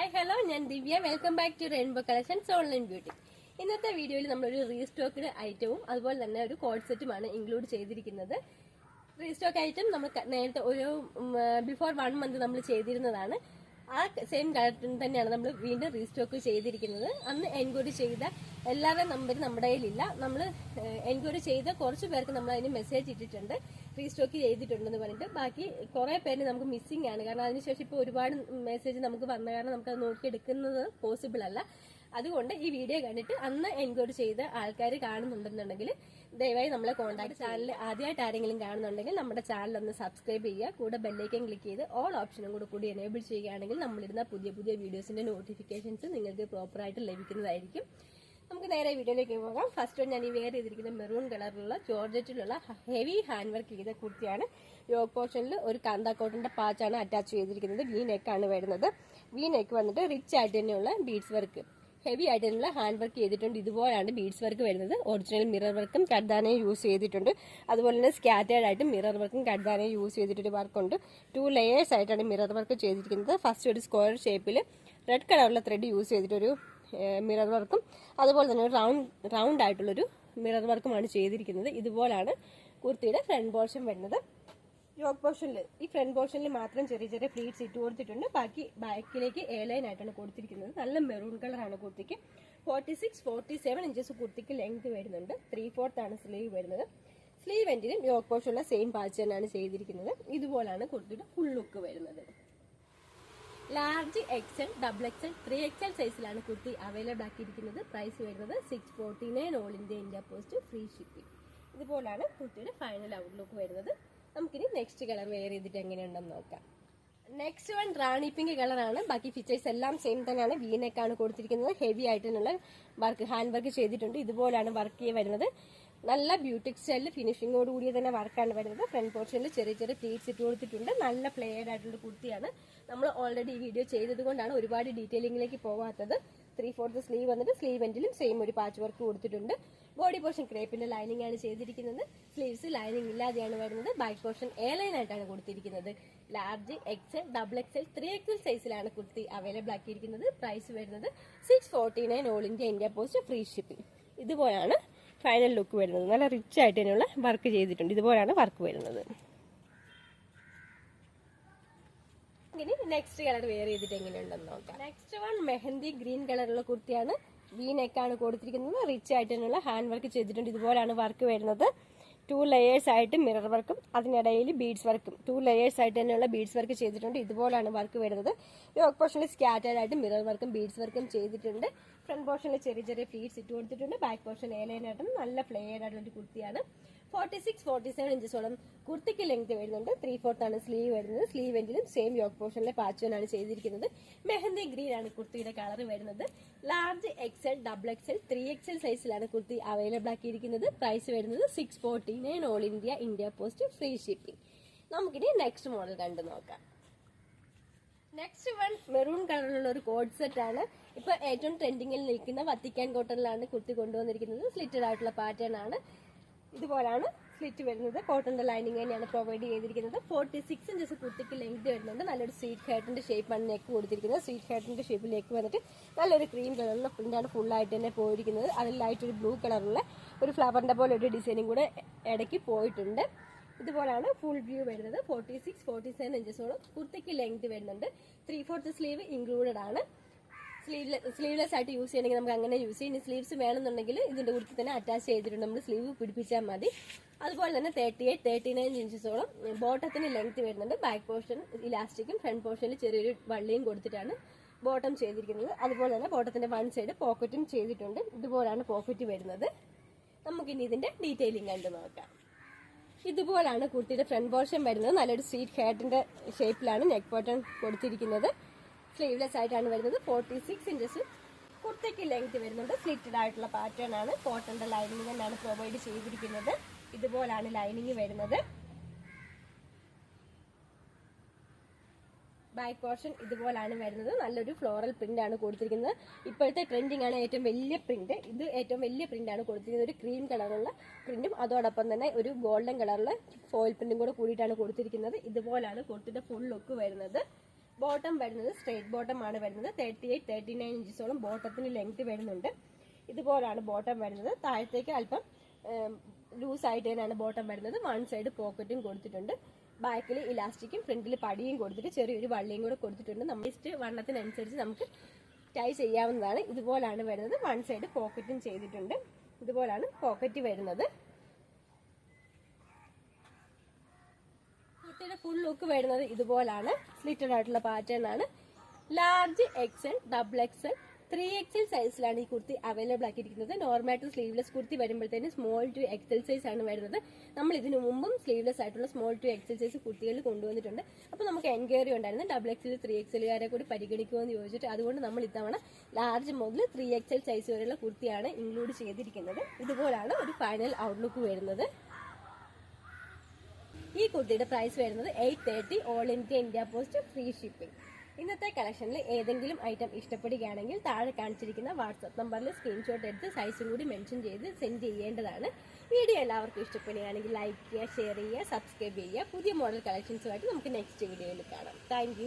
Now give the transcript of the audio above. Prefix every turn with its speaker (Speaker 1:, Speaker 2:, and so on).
Speaker 1: Hi hello ഞാൻ Divya. Welcome back to rainbow collections online beauty ഇന്നത്തെ വീഡിയോയിൽ നമ്മളൊരു റീസ്റ്റോക്ക്ഡ് ഐറ്റവും അതുപോലെ തന്നെ ഒരു കോഡ് സെറ്റുമാണ് ഇൻക്ലൂഡ് ചെയ്തിരിക്കുന്നത്. റീസ്റ്റോക്ക് ഐറ്റം നമ്മൾ നേരത്തെ ഒരു ബിഫോർ വൺ മന്ത് നമ്മൾ ചെയ്തിരുന്നതാണ്. ആ സെയിം കളക്ഷൻ തന്നെയാണ് നമ്മൾ വീണ്ടും റീസ്റ്റോക്ക് ചെയ്തിരിക്കുന്നത്. അന്ന് എൻക്വയറി ചെയ്ത എല്ലാവരുടെ നമ്പർ നമ്മുടെ കയ്യിലില്ല. നമ്മൾ എൻക്വയറി ചെയ്ത കുറച്ച് പേർക്ക് നമ്മൾ അതിന് മെസ്സേജ് ഇട്ടിട്ടുണ്ട്. റീസ്റ്റോക്ക് ചെയ്തിട്ടുണ്ടെന്ന് പറഞ്ഞിട്ട്. ബാക്കി കുറേ പേര് നമുക്ക് മിസ്സിംഗ് ആണ്. കാരണം അതിനുശേഷം ഇപ്പോൾ ഒരുപാട് മെസ്സേജ് നമുക്ക് വന്ന കാരണം നമുക്ക് അത് നോക്കിയെടുക്കുന്നത് പോസിബിൾ അല്ല. അതുകൊണ്ട് ഈ വീഡിയോ കണ്ടിട്ട് അന്ന് എൻക്വയറി ചെയ്ത ആൾക്കാർ കാണുന്നുണ്ടെന്നുണ്ടെങ്കിൽ ദയവായി നമ്മളെ കോൺടാക്ട് ചാനൽ ആദ്യമായിട്ട് ആരെങ്കിലും കാണുന്നുണ്ടെങ്കിൽ നമ്മുടെ ചാനൽ ഒന്ന് സബ്സ്ക്രൈബ് ചെയ്യുക. കൂടെ ബെല്ലൈക്കൻ ക്ലിക്ക് ചെയ്ത് ഓൾ ഓപ്ഷനും കൂടെ കൂടി എനേബിൾ ചെയ്യുകയാണെങ്കിൽ നമ്മളിടുന്ന പുതിയ പുതിയ വീഡിയോസിന്റെ നോട്ടിഫിക്കേഷൻസ് നിങ്ങൾക്ക് പ്രോപ്പറായിട്ട് ലഭിക്കുന്നതായിരിക്കും. നമുക്ക് നേരെ വീഡിയോയിലേക്ക് പോകാം. ഫസ്റ്റ് ഞാൻ ഈ വെയർ ചെയ്തിരിക്കുന്ന മെറൂൺ കളറിലുള്ള ജോർജറ്റിലുള്ള ഹെവി ഹാൻഡ് വർക്ക് ചെയ്ത കുർത്തിയാണ്. യോഗ പോർഷനിൽ ഒരു കാന്ത കോട്ടന്റെ പാച്ചാണ് അറ്റാച്ച് ചെയ്തിരിക്കുന്നത്. വി നെക്കാണ് വരുന്നത്. വി നെക്ക് വന്നിട്ട് റിച്ച് ആയിട്ട് തന്നെയുള്ള ബീഡ്സ് വർക്ക് ഹെവി ആയിട്ടുള്ള ഹാൻഡ് വർക്ക് ചെയ്തിട്ടുണ്ട്. ഇതുപോലെയാണ് ബീഡ്സ് വർക്ക് വരുന്നത്. ഒറിജിനൽ മിറർ വർക്കും കഡ്ദാനയും യൂസ് ചെയ്തിട്ടുണ്ട്. അതുപോലെ തന്നെ സ്കാറ്റേഡ് ആയിട്ട് മിറർ വർക്കും കഡ്ദാനയും യൂസ് ചെയ്തിട്ടൊരു വർക്കുണ്ട് ടു ലെയേഴ്സ് ആയിട്ടാണ് മിറർ വർക്ക് ചെയ്തിരിക്കുന്നത്. ഫസ്റ്റ് ഒരു സ്ക്വയർ ഷേപ്പിൽ റെഡ് കളറുള്ള ത്രെഡ് യൂസ് ചെയ്തിട്ടൊരു മിറർ വർക്കും അതുപോലെ തന്നെ ഒരു റൗണ്ട് റൗണ്ട് ആയിട്ടുള്ളൊരു മിറർ വർക്കുമാണ് ചെയ്തിരിക്കുന്നത്. ഇതുപോലാണ് കുർത്തിയുടെ ഫ്രണ്ട് പോർഷൻ വരുന്നത്. യോഗ് പോർഷനിൽ ഈ ഫ്രണ്ട് പോർഷനിൽ മാത്രം ചെറിയ ചെറിയ പ്ലീറ്റ്സ് ഇട്ട് കൊടുത്തിട്ടുണ്ട്. ബാക്കി ബാക്കിലേക്ക് എ ലൈൻ ആയിട്ടാണ് കൊടുത്തിരിക്കുന്നത്. നല്ല മെറൂൺ കളറാണ് കുർത്തിക്ക്. Forty six forty seven inches കുർത്തിക്ക് length വരുന്നുണ്ട്. ത്രീ ഫോർത്ത് ആണ് സ്ലീവ് വരുന്നത്. സ്ലീവ് എൻഡിലും യോഗ് പോർഷനുള്ള സെയിം പാച്ച് തന്നെയാണ് ചെയ്തിരിക്കുന്നത്. ഇതുപോലാണ് കുർത്തിയുടെ ഫുൾ ലുക്ക് വരുന്നത്. Large XL double XL three XL സൈസിലാണ് കുർത്തി അവൈലബിൾ ആക്കിയിരിക്കുന്നത്. പ്രൈസ് വരുന്നത് six forty nine all India India post free shipping ഇതുപോലാണ് കുർത്തിയുടെ ഫൈനൽ ഔട്ട്ലുക്ക് വരുന്നത്. നമുക്കിനി നെക്സ്റ്റ് കളർ വെയർ ചെയ്തിട്ട് എങ്ങനെയുണ്ടെന്ന് നോക്കാം. നെക്സ്റ്റ് വൺ റാണി പിങ്ക് കളറാണ് ബാക്കി ഫീച്ചേഴ്സ് എല്ലാം സെയിം തന്നെയാണ്. വീനെക്കാണ് കൊടുത്തിരിക്കുന്നത്. ഹെവി ആയിട്ടുള്ള വർക്ക് ഹാൻഡ് വർക്ക് ചെയ്തിട്ടുണ്ട്. ഇതുപോലാണ് വർക്ക് വരുന്നത്. നല്ല ബ്യൂട്ടിക് സ്റ്റൈലിൽ ഫിനിഷിങ്ങോട് കൂടിയ തന്നെ വർക്കാണ് വരുന്നത്. ഫ്രണ്ട് പോർഷനിൽ ചെറിയ ചെറിയ പ്ലീറ്റ്സ് ഇട്ട് കൊടുത്തിട്ടുണ്ട്. നല്ല പ്ലെയർഡ് ആയിട്ടുള്ള കുർത്തിയാണ്. നമ്മൾ ഓൾറെഡി ഈ വീഡിയോ ചെയ്തത് കൊണ്ടാണ് ഒരുപാട് ഡീറ്റെയിലിംഗിലേക്ക് പോവാത്തത്. ത്രീ ഫോർത്ത് സ്ലീവ് വന്നിട്ട് സ്ലീവ് എൻഡിലും സെയിം ഒരു പാച്ച് വർക്ക് കൊടുത്തിട്ടുണ്ട്. ബോഡി പോർഷൻ ക്രേപ്പിന്റെ ലൈനിങ് ആണ് ചെയ്തിരിക്കുന്നത്. സ്ലീവ്സ് ലൈനിങ് ഇല്ലാതെയാണ് വരുന്നത്. ബാക്ക് പോർഷൻ എ ലൈൻ ആയിട്ടാണ് കൊടുത്തിരിക്കുന്നത്. Large XL double XL three XL സൈസിലാണ് കുർത്തി അവൈലബിൾ ആക്കിയിരിക്കുന്നത്. പ്രൈസ് വരുന്നത് six forty nine all India India post free shipping ഇതുപോലെയാണ് ഫൈനൽ ലുക്ക് വരുന്നത്. നല്ല റിച്ച് ആയിട്ട് തന്നെയുള്ള വർക്ക് ചെയ്തിട്ടുണ്ട്. ഇതുപോലെയാണ് വർക്ക് വരുന്നത്. ഇനി നെക്സ്റ്റ് കളർ വെയർ ചെയ്തിട്ട് എങ്ങനെയുണ്ടെന്ന് നോക്കാം. നെക്സ്റ്റ് വൺ മെഹന്തി ഗ്രീൻ കളറുള്ള കുർത്തിയാണ്. വി നെക്കാണ് കൊടുത്തിരിക്കുന്നത്. റിച്ച് ആയിട്ട് തന്നെയുള്ള ഹാൻഡ് വർക്ക് ചെയ്തിട്ടുണ്ട്. ഇതുപോലെയാണ് വർക്ക് വരുന്നത്. ടു ലെയേഴ്സ് ആയിട്ട് മിറർ വർക്കും അതിനിടയിൽ ബീഡ്സ് വർക്കും ടു ലെയേഴ്സ് ആയിട്ട് തന്നെയുള്ള ബീഡ്സ് വർക്ക് ചെയ്തിട്ടുണ്ട്. ഇതുപോലെയാണ് വർക്ക് വരുന്നത്. യോക്ക് പോർഷനിൽ സ്കാറ്റേഡ് ആയിട്ട് മിറർ വർക്കും ബീഡ്സ് വർക്കും ചെയ്തിട്ടുണ്ട്. ഫ്രണ്ട് പോർഷനിൽ ചെറിയ ചെറിയ പ്ലീറ്റ്സ് ഇട്ട് കൊടുത്തിട്ടുണ്ട്. ബാക്ക് പോർഷൻ ഏലൈനായിട്ടും നല്ല പ്ലെയർഡ് ആയിട്ടുള്ള ഒരു കുർത്തിയാണ്. ഫോർട്ടി സിക്സ് ഫോർട്ടി സെവൻ ഇഞ്ചസോളം കുർത്തിക്ക് ലെങ്ത് വരുന്നുണ്ട്. ത്രീ ഫോർത്ത് ആണ് സ്ലീവ് വരുന്നത്. സ്ലീവ് എൻഡിലും സെയിം യോക്ക് പോർഷനിലെ പാച്ചുവനാണ് ചെയ്തിരിക്കുന്നത്. മെഹന്തി ഗ്രീൻ ആണ് കുർത്തിയുടെ കളർ വരുന്നത്. Large XL double XL three XL സൈസിലാണ് കുർത്തി അവൈലബിൾ ആക്കിയിരിക്കുന്നത്. പ്രൈസ് വരുന്നത് six forty nine all India India post free shipping നമുക്കിനി നെക്സ്റ്റ് മോഡൽ കണ്ടു നോക്കാം. നെക്സ്റ്റ് വൺ മെറൂൺ കളറിലുള്ള ഒരു കോഡ് സെറ്റ് ആണ്. ഇപ്പൊ ഏറ്റവും ട്രെൻഡിങ്ങിൽ നിൽക്കുന്ന വത്തിക്കാൻ കോട്ടണിലാണ് കുർത്തി കൊണ്ടുവന്നിരിക്കുന്നത്. സ്ലിറ്റഡ് ആയിട്ടുള്ള പാറ്റേൺ ആണ്. ഇതുപോലാണ് സ്ലിറ്റ് വരുന്നത്. കോട്ടന്റെ ലൈനിങ് തന്നെയാണ് പ്രൊവൈഡ് ചെയ്തിരിക്കുന്നത്. ഫോർട്ടി സിക്സ് ഇഞ്ചസ് കുട്ടിക്ക് ലെങ്ത് വരുന്നുണ്ട്. നല്ലൊരു സ്വീറ്റ് ഹേർട്ടിന്റെ ഷേപ്പാണ് നെക്ക് കൊടുത്തിരിക്കുന്നത്. സ്വീറ്റ് ഹേർട്ടിന്റെ ഷേപ്പിലേക്ക് വന്നിട്ട് നല്ലൊരു ക്രീം കളറുള്ള പ്രിന്റാണ് ഫുള്ളായിട്ട് തന്നെ പോയിരിക്കുന്നത്. അതിലായിട്ട് ഒരു ബ്ലൂ കളറുള്ള ഒരു ഫ്ലവറിന്റെ പോലെ ഒരു ഡിസൈനും കൂടെ ഇടയ്ക്ക് പോയിട്ടുണ്ട്. ഇതുപോലാണ് ഫുൾ വ്യൂ വരുന്നത്. ഫോർട്ടി സിക്സ് ഫോർട്ടി സെവൻ ഇഞ്ചസോളം കുർത്തിക്ക് ലെങ്ത് വരുന്നുണ്ട്. ത്രീ ഫോർത്ത് സ്ലീവ് ഇൻക്ലൂഡഡ് ആണ്. സ്ലീവ്ലെസ് ആയിട്ട് യൂസ് ചെയ്യണമെങ്കിൽ നമുക്ക് അങ്ങനെ യൂസ് ചെയ്യാം. ഇനി സ്ലീവ്സ് വേണമെന്നുണ്ടെങ്കിൽ ഇതിന്റെ കൂടുതൽ തന്നെ അറ്റാച്ച് ചെയ്തിട്ടുണ്ട്. നമ്മൾ സ്ലീവ് പിടിപ്പിച്ചാൽ മതി. അതുപോലെ തന്നെ തേർട്ടി എയ്റ്റ് തേർട്ടി നയൻ ഇഞ്ചസോളം ബോട്ടത്തിന് ലെങ്ത് വരുന്നുണ്ട് ബാക്ക് പോർഷൻ ഇലാസ്റ്റിക്കും ഫ്രണ്ട് പോർഷനിൽ ചെറിയൊരു വള്ളിയും കൊടുത്തിട്ടാണ് ബോട്ടം ചെയ്തിരിക്കുന്നത്. അതുപോലെ തന്നെ ബോട്ടത്തിന്റെ വൺ സൈഡ് പോക്കറ്റും ചെയ്തിട്ടുണ്ട്. ഇതുപോലാണ് പോക്കറ്റ് വരുന്നത്. നമുക്കിനി ഇതിന്റെ ഡീറ്റെയിലിംഗ് കണ്ടു നോക്കാം. ഇതുപോലാണ് കുർത്തിയുടെ ഫ്രണ്ട് പോർഷൻ വരുന്നത്. നല്ലൊരു സ്വീറ്റ് ഹാറ്റിന്റെ ഷേപ്പിലാണ് നെക്ക് ബോട്ടം കൊടുത്തിരിക്കുന്നത്. സ്ലീവ്ലെസ് ആയിട്ടാണ് വരുന്നത്. ഫോർട്ടി സിക്സ് ഇഞ്ചസ് കുർത്തയ്ക്ക് ലെങ്ത് വരുന്നുണ്ട്. സ്ലിറ്റഡ് ആയിട്ടുള്ള പാറ്റേൺ ആണ്. കോട്ടന്റെ ലൈനിങ് തന്നെയാണ് പ്രൊവൈഡ് ചെയ്തിരിക്കുന്നത്. ഇതുപോലാണ് ലൈനിങ് വരുന്നത്. ബാക്ക് പോർഷൻ ഇതുപോലാണ് വരുന്നത്. നല്ലൊരു ഫ്ലോറൽ പ്രിന്റ് ആണ് കൊടുത്തിരിക്കുന്നത്. ഇപ്പോഴത്തെ ട്രെൻഡിങ് ആണ് ഏറ്റവും വലിയ പ്രിന്റ് ഇത് ഏറ്റവും വലിയ പ്രിന്റ് ആണ് കൊടുത്തിരിക്കുന്നത്. ഒരു ക്രീം കളറുള്ള പ്രിന്റും അതോടൊപ്പം തന്നെ ഒരു ഗോൾഡൻ കളറിലെ ഫോയിൽ പ്രിന്റും കൂടെ കൂടിയിട്ടാണ് കൊടുത്തിരിക്കുന്നത്. ഇതുപോലാണ് കുർത്തിയുടെ ഫുൾ ലുക്ക് വരുന്നത്. ബോട്ടം വരുന്നത് സ്ട്രേറ്റ് ബോട്ടം ആണ് വരുന്നത്. തേർട്ടി എയ്റ്റ് തേർട്ടി നയൻ ഇഞ്ചസോളം ബോട്ടത്തിന് ലെങ്ത് വരുന്നുണ്ട്. ഇതുപോലാണ് ബോട്ടം വരുന്നത്. താഴത്തേക്ക് അല്പം ലൂസ് ആയിട്ട് തന്നെയാണ് ബോട്ടം വരുന്നത്. വൺ സൈഡ് പോക്കറ്റും കൊടുത്തിട്ടുണ്ട്. ബാക്കിൽ ഇലാസ്റ്റിക്കും ഫ്രണ്ടിൽ പടിയും കൊടുത്തിട്ട് ചെറിയൊരു വള്ളിയും കൂടെ കൊടുത്തിട്ടുണ്ട്. നമ്മൾ ജസ്റ്റ് വണ്ണത്തിനനുസരിച്ച് നമുക്ക് ടൈ ചെയ്യാവുന്നതാണ്. ഇതുപോലാണ് വരുന്നത്. വൺ സൈഡ് പോക്കറ്റും ചെയ്തിട്ടുണ്ട്. ഇതുപോലാണ് പോക്കറ്റ് വരുന്നത്. കുർത്തിയുടെ ഫുൾ ലുക്ക് വരുന്നത് ഇതുപോലാണ്. സ്ലിറ്റഡ് ആയിട്ടുള്ള പാറ്റേൺ ആണ്. Large XL double XL three XL സൈസിലാണ് ഈ കുർത്തി അവൈലബിൾ ആക്കിയിരിക്കുന്നത്. നോർമായിട്ട് സ്ലീവ്ലെസ് കുർത്തി വരുമ്പോഴത്തേന് സ്മോൾ ടു എക്സൽ സൈസ് ആണ് വരുന്നത്. നമ്മൾ ഇതിനു മുമ്പും സ്ലീവ്ലെസ് ആയിട്ടുള്ള സ്മോൾ ടു എക്സൽ സൈസ് കുർത്തികൾ കൊണ്ടുവന്നിട്ടുണ്ട്. അപ്പോൾ നമുക്ക് എൻക്വയറി ഉണ്ടായിരുന്നു ഡബിൾ എക്സൽ ത്രീ എക്സലുകാരെ കൂടി പരിഗണിക്കുമെന്ന് ചോദിച്ചിട്ട് അതുകൊണ്ട് നമ്മൾ ഇത്തവണ ലാർജ് മുതൽ ത്രീ എക്സൽ സൈസ് വരെയുള്ള കുർത്തിയാണ് ഇൻക്ലൂഡ് ചെയ്തിരിക്കുന്നത്. ഇതുപോലാണ് ഒരു ഫൈനൽ ഔട്ട്ലുക്ക് വരുന്നത്. ഈ കുർത്തിയുടെ പ്രൈസ് വരുന്നത് eight thirty all India India post free shipping ഇന്നത്തെ കളക്ഷനിൽ ഏതെങ്കിലും ഐറ്റം ഇഷ്ടപ്പെടുകയാണെങ്കിൽ താഴെ കാണിച്ചിരിക്കുന്ന വാട്സപ്പ് നമ്പറിൽ സ്ക്രീൻഷോട്ട് എടുത്ത് സൈസും കൂടി മെൻഷൻ ചെയ്ത് സെൻഡ് ചെയ്യേണ്ടതാണ്. വീഡിയോ എല്ലാവർക്കും ഇഷ്ടപ്പെടുകയാണെങ്കിൽ ലൈക്ക് ചെയ്യുക ഷെയർ ചെയ്യുക സബ്സ്ക്രൈബ് ചെയ്യുക. പുതിയ മോഡൽ കളക്ഷൻസുമായിട്ട് നമുക്ക് നെക്സ്റ്റ് വീഡിയോയിൽ കാണാം. താങ്ക്